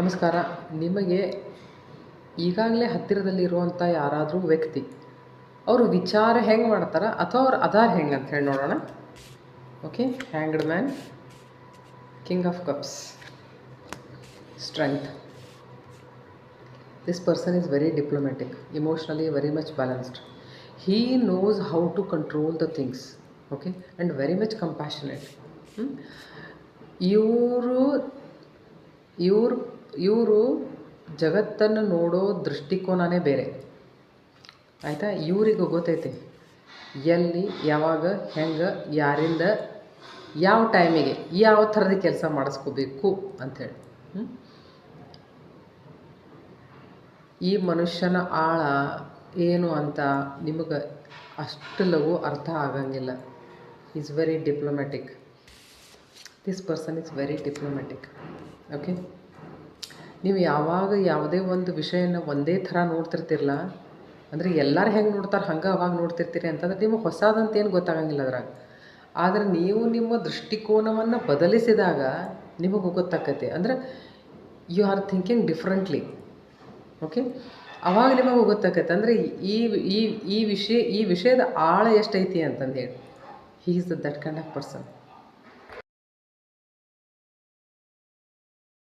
ನಮಸ್ಕಾರ. ನಿಮಗೆ ಈಗಾಗಲೇ ಹತ್ತಿರದಲ್ಲಿರುವಂಥ ಯಾರಾದರೂ ವ್ಯಕ್ತಿ, ಅವರು ವಿಚಾರ ಹೆಂಗೆ ಮಾಡ್ತಾರೆ ಅಥವಾ ಅವ್ರ ಅದಾರ ಹೆಂಗೆ ಅಂತ ಹೇಳಿ ನೋಡೋಣ. Okay hanged man king of cups strength this person is very diplomatic emotionally very much balanced he knows how to control the things okay and very much compassionate ಇವರು, ಇವ್ರು ಇವರು ಜಗತ್ತನ್ನು ನೋಡೋ ದೃಷ್ಟಿಕೋನವೇ ಬೇರೆ. ಆಯಿತಾ? ಇವರಿಗೂ ಗೊತ್ತೈತಿ. ಎಲ್ಲಿ, ಯಾವಾಗ, ಹೆಂಗೆ, ಯಾರಿಂದ, ಯಾವ ಟೈಮಿಗೆ, ಯಾವ ಥರದ ಕೆಲಸ ಮಾಡಿಸ್ಕೋಬೇಕು ಅಂಥೇಳಿ? ಈ ಮನುಷ್ಯನ ಆಳ ಏನು ಅಂತ ನಿಮಗೆ ಅಷ್ಟು ಲಘು ಅರ್ಥ ಆಗಂಗಿಲ್ಲ. Is very diplomatic this person is very diplomatic okay ನೀವು ಯಾವಾಗ ಯಾವುದೇ ಒಂದು ವಿಷಯನ ಒಂದೇ ಥರ ನೋಡ್ತಿರ್ತಿರಲ್ಲ, ಅಂದರೆ ಎಲ್ಲರೂ ಹೆಂಗೆ ನೋಡ್ತಾರೆ, ಹಂಗೆ ಅವಾಗ ನೋಡ್ತಿರ್ತೀರಿ ಅಂತಂದ್ರೆ ನಿಮಗೆ ಹೊಸದಂತ ಏನು ಗೊತ್ತಾಗಂಗಿಲ್ಲ ಅದ್ರಾಗ. ಆದರೆ ನೀವು ನಿಮ್ಮ ದೃಷ್ಟಿಕೋನವನ್ನು ಬದಲಿಸಿದಾಗ ನಿಮಗೆ ಗೊತ್ತಾಕೈತಿ. ಅಂದ್ರೆ you are thinking differently okay ಅವಾಗ ನಿಮಗೆ ಗೊತ್ತಾಕೈತೆ. ಅಂದರೆ ಈ ಈ ಈ ವಿಷಯ, ಈ ವಿಷಯದ ಆಳ ಎಷ್ಟೈತಿ ಅಂತಂದು ಹೇಳಿ. He is that kind of person